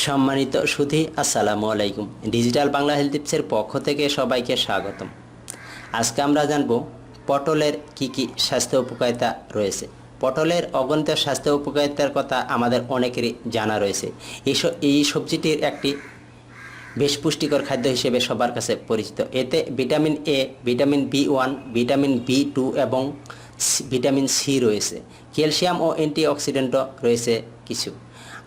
সম্মানিত সুধী, আসসালামু আলাইকুম। ডিজিটাল বাংলা হেলথ টিপসের পক্ষ থেকে সবাইকে স্বাগতম। আজকে আমরা জানব পটলের কি কি স্বাস্থ্য উপকারিতা রয়েছে। পটলের অগণিত স্বাস্থ্য উপকারিতার কথা আমাদের অনেকেরই জানা রয়েছে। এই সবজিটির একটি বেশ পুষ্টিকর খাদ্য হিসেবে সবার কাছে পরিচিত। এতে vitamin A vitamin B one vitamin B two এবং ভিটামিন সি রয়েছে। ক্যালসিয়াম ও অ্যান্টিঅক্সিডেন্টও রয়েছে কিছু।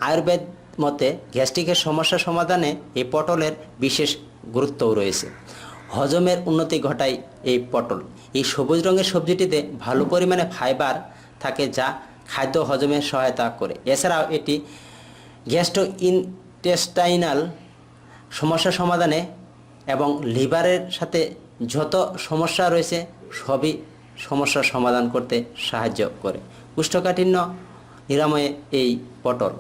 আয়ুর্বেদ মতে গ্যাস্ট্রিকের সমস্যা সমাধানে এই পটলের বিশেষ গুরুত্বও রয়েছে। হজমের উন্নতি ঘটায় এই পটল। এই সবুজ রঙের সবজিটিতে ভালো পরিমাণে ফাইবার থাকে যা খাদ্য হজমের সহায়তা করে। এছাড়াও এটি গ্যাস্ট্রো ইনটেস্টাইনাল সমস্যা সমাধানে এবং লিভারের সাথে যত সমস্যা রয়েছে, সবই সমস্যার সমাধান করতে সাহায্য করে। কুষ্ঠকাঠিন্য নিরাময়ে এই পটল।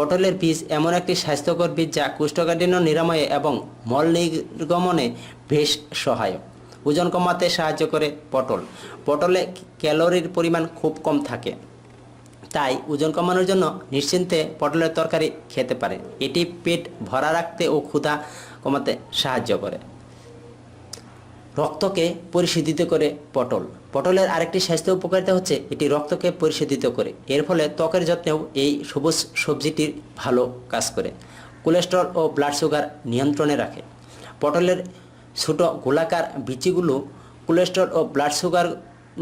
পটলের বীজ এমন একটি স্বাস্থ্যকর বীজ যা কুষ্ঠকাঠিন্য নিরাময়ে এবং মল নির্গমনে বেশ সহায়ক। ওজন কমাতে সাহায্য করে পটল। পটলে ক্যালোরির পরিমাণ খুব কম থাকে। তাই ওজন কমানোর জন্য নিশ্চিন্তে পটলের তরকারি খেতে পারে। এটি পেট ভরা রাখতে ও ক্ষুধা কমাতে সাহায্য করে। রক্তকে পরিশোধিত করে পটল। পটলের আরেকটি স্বাস্থ্য উপকারিতা হচ্ছে এটি রক্তকে পরিশোধিত করে। এর ফলে ত্বকের যত্নেও এই সবুজ সবজিটির ভালো কাজ করে। কোলেস্ট্রল ও ব্লাড সুগার নিয়ন্ত্রণে রাখে। পটলের ছোট গোলাকার বিচিগুলো কোলেস্ট্রল ও ব্লাড সুগার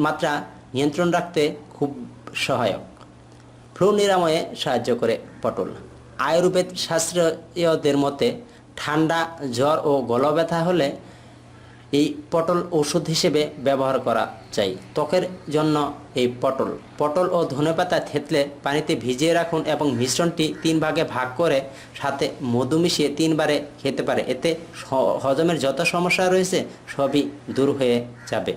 মাত্রা নিয়ন্ত্রণ রাখতে খুব সহায়ক। ফ্লু নিরাময়ে সাহায্য করে পটল। আয়ুর্বেদ শাস্ত্রীয়দের মতে ঠান্ডা, জ্বর ও গলব্যথা হলে এই পটল ওষুধ হিসেবে ব্যবহার করা চাই। ত্বকের জন্য এই পটল। পটল ও ধনেপাতা থেতলে পানিতে ভিজিয়ে রাখুন এবং মিশ্রণটি তিন ভাগে ভাগ করে সাথে মধু মিশিয়ে তিনবারে খেতে পারে। এতে হজমের যত সমস্যা রয়েছে সবই দূর হয়ে যাবে।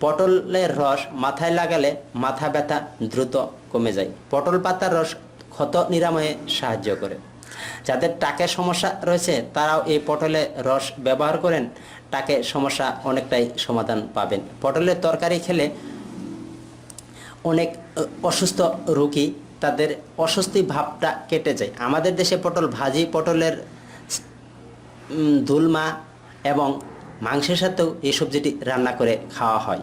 পটলের রস মাথায় লাগালে মাথা ব্যথা দ্রুত কমে যায়। পটল পাতার রস ক্ষত নিরাময়ে সাহায্য করে। যাদের টাকের সমস্যা রয়েছে, তারাও এই পটলের রস ব্যবহার করেন। টাকের সমস্যা অনেকটাই সমাধান পাবেন। পটলের তরকারি খেলে অনেক অসুস্থ রোগী, তাদের অস্বস্তি ভাবটা কেটে যায়। আমাদের দেশে পটল ভাজি, পটলের দুলমা এবং মাংসের সাথেও এই সবজিটি রান্না করে খাওয়া হয়।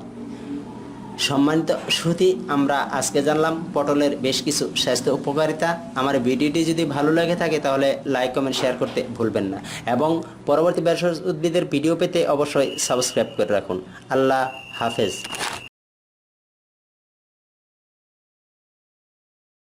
সম্মানিত শ্রুতি, আমরা আজকে জানলাম পটলের বেশ কিছু স্বাস্থ্য উপকারিতা। আমার ভিডিওটি যদি ভালো লাগে থাকে তাহলে লাইক, কমেন্ট, শেয়ার করতে ভুলবেন না। এবং পরবর্তী ব্যবসা উদ্ভিদের ভিডিও পেতে অবশ্যই সাবস্ক্রাইব করে রাখুন। আল্লাহ হাফেজ।